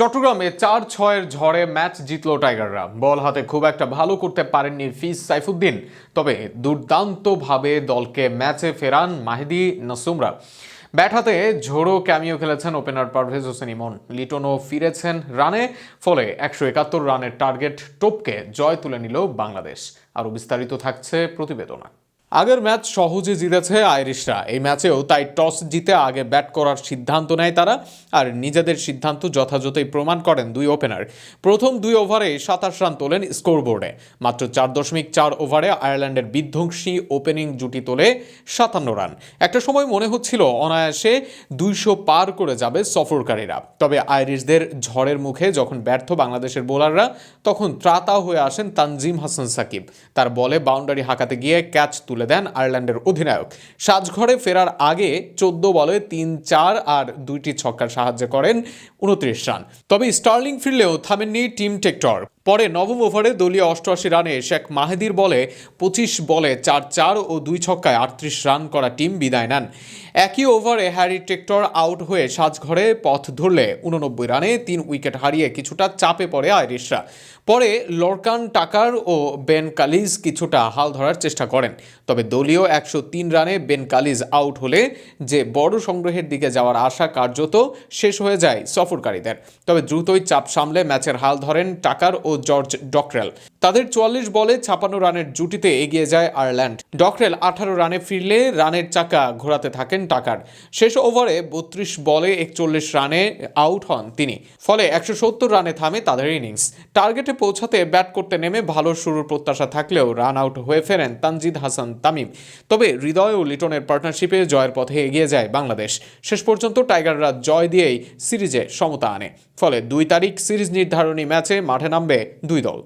চট্টগ্রামে চার ছয়ের ঝড়ে ম্যাচ জিতল টাইগাররা। বল হাতে খুব একটা ভালো করতে পারেননি ফিস সাইফুদ্দিন, তবে দুর্দান্তভাবে দলকে ম্যাচে ফেরান মাহিদি নাসুমরা। ব্যাট হাতে ঝোড়ো ক্যামিও খেলেছেন ওপেনার পারভেজ হোসেন ইমন। লিটনও ফিরেছেন রানে, ফলে একশো একাত্তর রানের টার্গেট টোপকে জয় তুলে নিল বাংলাদেশ। আরও বিস্তারিত থাকছে প্রতিবেদনা। আগের ম্যাচ সহজে জিতেছে আইরিশরা। এই ম্যাচেও তাই টস জিতে আগে ব্যাট করার সিদ্ধান্ত নেয় তারা আর নিজেদের সিদ্ধান্ত যথাযথই প্রমাণ করেন দুই ওপেনার। প্রথম দুই ওভারে সাতাশ রান তোলেন স্কোরবোর্ডে। মাত্র চার দশমিক চার ওভারে আয়ারল্যান্ডের বিধ্বংসী ওপেনিং জুটি তোলে সাতান্ন রান। একটা সময় মনে হচ্ছিল অনায়াসে দুইশো পার করে যাবে সফরকারীরা। তবে আইরিশদের ঝড়ের মুখে যখন ব্যর্থ বাংলাদেশের বোলাররা, তখন ত্রাতা হয়ে আসেন তানজিম হাসান সাকিব। তার বলে বাউন্ডারি হাঁকাতে গিয়ে ক্যাচ তুলে দেন আয়ারল্যান্ডের অধিনায়ক। সাজঘরে ফেরার আগে চোদ্দ বলে তিন চার আর দুইটি ছক্কার সাহায্য করেন উনত্রিশ রান। তবে স্টার্লিং ফিরলেও থামেননি টিম টেক্টর। পরে নবম ওভারে দলীয় অষ্টআশি রানে শেখ মাহেদির বলে পঁচিশ বলে চার চার ও দুই ছক্কায় আটত্রিশ রান করা টিম বিদায় নেন। একই ওভারে হ্যারি টেক্টর আউট হয়ে সাজঘরে পথ ধরলে উননব্বই রানে তিন উইকেট হারিয়ে কিছুটা চাপে পড়ে আইরিশরা। পরে লরকান টাকার ও বেন কালিজ কিছুটা হাল ধরার চেষ্টা করেন। তবে দলীয় একশো তিন রানে বেন কালিজ আউট হলে যে বড় সংগ্রহের দিকে যাওয়ার আশা কার্যত শেষ হয়ে যায় সফরকারীদের। তবে দ্রুতই চাপ সামলে ম্যাচের হাল ধরেন টাকার ও জর্জ ডকরেল তাদের চুয়াল্লিশ বলে ছাপান্ন রানের জুটিতে এগিয়ে যায় আয়ারল্যান্ড। ডকরেল আঠারো রানে ফিরলে রানের চাকা ঘোরাতে থাকেন টাকার। শেষ ওভারে বত্রিশ বলে একচল্লিশ রানে আউট হন তিনি। ফলে একশো সত্তর রানে থামে তাদের ইনিংস। টার্গেটে পৌঁছাতে ব্যাট করতে নেমে ভালো শুরুর প্রত্যাশা থাকলেও রান আউট হয়ে ফেরেন তানজিদ হাসান তামিম। তবে হৃদয় ও লিটনের পার্টনারশিপে জয়ের পথে এগিয়ে যায় বাংলাদেশ। শেষ পর্যন্ত টাইগাররা জয় দিয়েই সিরিজে সমতা আনে। ফলে দুই তারিখ সিরিজ নির্ধারণী ম্যাচে মাঠে নামবে দুই দল।